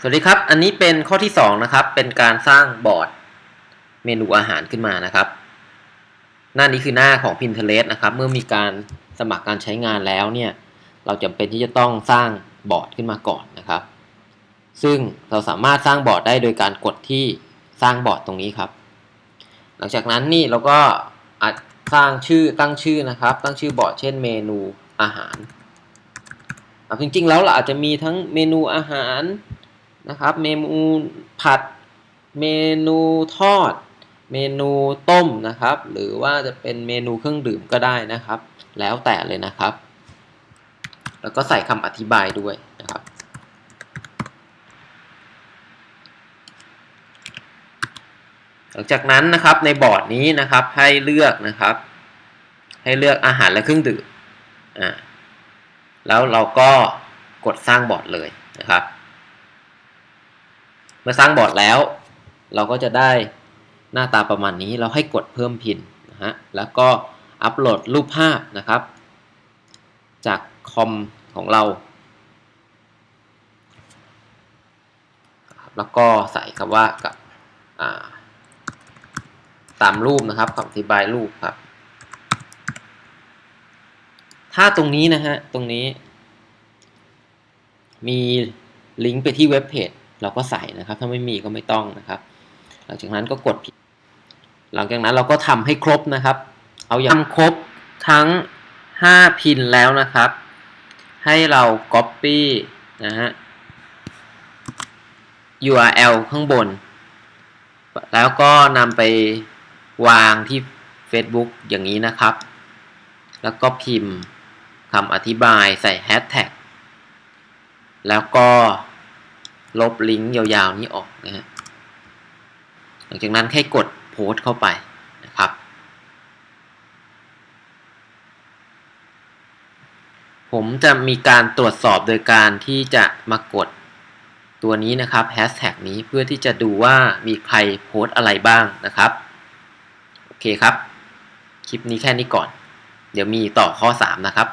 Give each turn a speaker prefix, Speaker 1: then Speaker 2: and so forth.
Speaker 1: สวัสดีครับ อันนี้เป็นข้อที่ 2 นะครับ เป็นการสร้างบอร์ดเมนูอาหารขึ้นมานะครับ หน้านี้คือหน้าของ Pinterest นะครับ เมื่อมีการสมัครการใช้งานแล้วเนี่ย เราจำเป็นที่จะต้องสร้างบอร์ดขึ้นมาก่อนนะครับ ซึ่งเราสามารถสร้างบอร์ดได้โดยการกดที่สร้างบอร์ดตรงนี้ครับ หลังจากนั้นนี่เราก็อาจสร้างชื่อตั้งชื่อนะครับ ตั้งชื่อบอร์ดเช่นเมนูอาหารจริงๆแล้วเราอาจจะมีทั้งเมนูอาหาร นะครับ เมนูผัด เมนูทอด เมนูต้มนะครับ หรือว่าจะเป็นเมนูเครื่องดื่มก็ได้นะครับ แล้วแต่เลยนะครับ แล้วก็ใส่คำอธิบายด้วยนะครับหลังจากนั้นนะครับในบอร์ดนี้นะครับให้เลือกนะครับ ให้เลือกอาหารและเครื่องดื่มอ่าแล้วเราก็กดสร้างบอร์ดเลยนะครับ มื่อสร้างบอร์ดแล้ว เราก็จะได้หน้าตาประมาณนี้เราให้กดเพิ่มพินนะฮะแล้วก็อัปโหลดรูปภาพนะครับ จากคอมของเรา แล้วก็ใส่คำว่ากับาตามรูปนะครับคำอธิบายรูปครับ ถ้าตรงนี้นะฮะ ตรงนี้ มีลิงก์ไปที่เว็บเพจ เราก็ใส่นะครับ ถ้าไม่มีก็ไม่ต้องนะครับ หลังจากนั้นก็กดผิดหลังจากนั้นเราก็ทำให้ครบนะครับ เอาอย่างครบทั้ง 5 พินแล้วนะครับ ให้เรา Copy นะฮะ URL ข้างบน แล้วก็นำไปวางที่ Facebook อย่างนี้นะครับ แล้วก็พิมพ์คำอธิบายใส่แฮชแท็กแล้วก็ ลบลิงก์ยาวๆนี้ออกนะฮะหลังจากนั้นให้กดโพสต์เข้าไปนะครับผมจะมีการตรวจสอบโดยการที่จะมากดตัวนี้นะครับแฮชแท็กนี้เพื่อที่จะดูว่ามีใครโพสต์อะไรบ้างนะครับ โอเคครับ คลิปนี้แค่นี้ก่อน เดี๋ยวมีต่อข้อ 3 นะครับ